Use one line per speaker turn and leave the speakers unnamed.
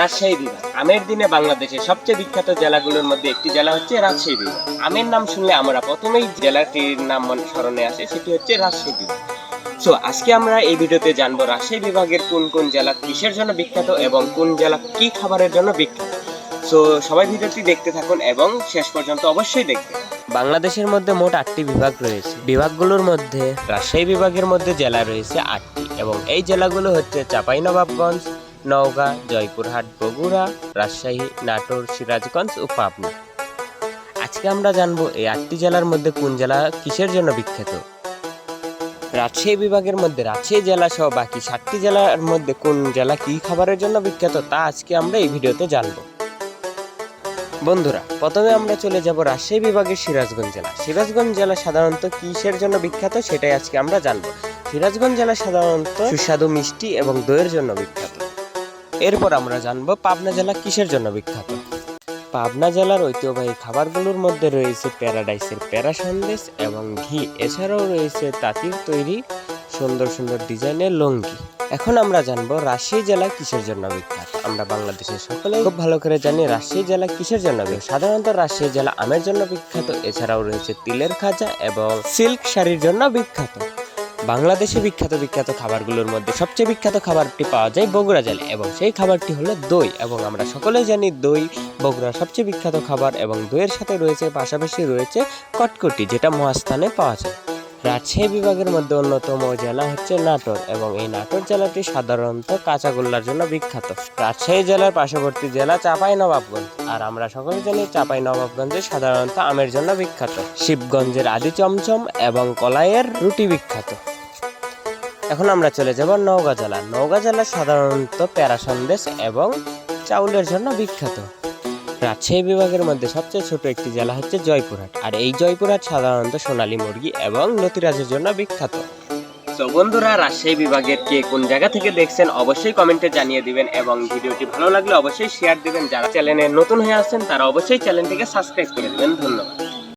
রাজশাহী বিভাগ। আমের দিনে বাংলাদেশের সবচেয়ে বিখ্যাত জেলাগুলোর মধ্যে একটি জেলা হচ্ছে রাজশাহী বিভাগ। আমের নাম শুনলে আমরা প্রথমেই জেলাটির নাম মনে স্মরণে আসে, সেটি হচ্ছে রাজশাহী বিভাগ। সো আজকে আমরা এই ভিডিওতে জানব রাজশাহী বিভাগের কোন কোন জেলা কিসের জন্য বিখ্যাত এবং কোন জেলা কি খাবারের জন্য বিখ্যাত। সো সবাই ভিডিওটি দেখতে থাকুন এবং শেষ পর্যন্ত অবশ্যই দেখবেন। বাংলাদেশের মধ্যে মোট আটটি বিভাগ রয়েছে। বিভাগগুলোর মধ্যে রাজশাহী বিভাগের মধ্যে জেলা রয়েছে আটটি এবং এই জেলাগুলো হচ্ছে চাঁপাইনবাবগঞ্জ নওগাঁ, জয়পুরহাট, বগুড়া, রাজশাহী, নাটোর, সিরাজগঞ্জ ও পাবনা। আজকে আমরা জানব এই আটটি জেলার মধ্যে কোন জেলা কিসের জন্য বিখ্যাত। রাজশাহী বিভাগের মধ্যে রাজশাহী জেলা সহ বাকি সাতটি জেলার মধ্যে কোন জেলা কি খাবারের জন্য বিখ্যাত তা আজকে আমরা এই ভিডিওতে জানব। বন্ধুরা, প্রথমে আমরা চলে যাব রাজশাহী বিভাগের সিরাজগঞ্জ জেলা। সিরাজগঞ্জ জেলা সাধারণত কিসের জন্য বিখ্যাত সেটাই আজকে আমরা জানব। সিরাজগঞ্জ জেলা সাধারণত সুস্বাদু, মিষ্টি এবং দইয়ের জন্য বিখ্যাত। এরপর আমরা জানব পাবনা জেলা কিসের জন্য বিখ্যাত। পাবনা জেলার ঐতিহ্যবাহী খাবারগুলোর মধ্যে রয়েছে প্যারাডাইসের প্যারা সন্দেশ এবং ঘি। এছাড়াও রয়েছে তাঁতির তৈরি সুন্দর সুন্দর ডিজাইনের লঙ্গি। এখন আমরা জানব রাজশাহী জেলা কিসের জন্য বিখ্যাত। আমরা বাংলাদেশের সকলে খুব ভালো করে জানি রাজশাহী জেলা কিসের জন্য বিখ্যাত। সাধারণত রাজশাহী জেলা আমের জন্য বিখ্যাত। এছাড়াও রয়েছে তিলের খাজা এবং সিল্ক শাড়ির জন্য বিখ্যাত। বাংলাদেশে বিখ্যাত বিখ্যাত খাবারগুলোর মধ্যে সবচেয়ে বিখ্যাত খাবারটি পাওয়া যায় বগুড়া জেলে এবং সেই খাবারটি হলো দই এবং আমরা সকলেই জানি দই বগুড়ার সবচেয়ে বিখ্যাত খাবার এবং দইয়ের সাথে রয়েছে, পাশাপাশি রয়েছে কটকটি যেটা মহাস্থানে পাওয়া যায়। রাজশাহী বিভাগের মধ্যে অন্যতম জেলা হচ্ছে নাটোর এবং এই নাটোর জেলাটি সাধারণত কাঁচাগোল্লার জন্য বিখ্যাত। রাজশাহী জেলার পার্শ্ববর্তী জেলা চাপাই নবাবগঞ্জ আর আমরা সকলে জানি চাপাই নবাবগঞ্জে সাধারণত আমের জন্য বিখ্যাত। শিবগঞ্জের আদি চমচম এবং কলাইয়ের রুটি বিখ্যাত। এখন আমরা চলে যাব নওগাঁ জেলা। নওগাঁ জেলা সাধারণত প্যারা সন্দেশ এবং চাউলের জন্য বিখ্যাত। রাজশাহী বিভাগের মধ্যে সবচেয়ে ছোট একটি জেলা হচ্ছে জয়পুরহাট। আর এই জয়পুরহাট সাধারণত সোনালী মুরগি এবং লতিরাজের জন্য বিখ্যাত। তো বন্ধুরা, রাজশাহী বিভাগের কে কোন জায়গা থেকে দেখছেন অবশ্যই কমেন্টে জানিয়ে দিবেন এবং ভিডিওটি ভালো লাগলে অবশ্যই শেয়ার দিবেন। যারা চ্যানেলে নতুন হয়ে আসছেন, তারা অবশ্যই চ্যানেলটিকে সাবস্ক্রাইব করে দিবেন। ধন্যবাদ।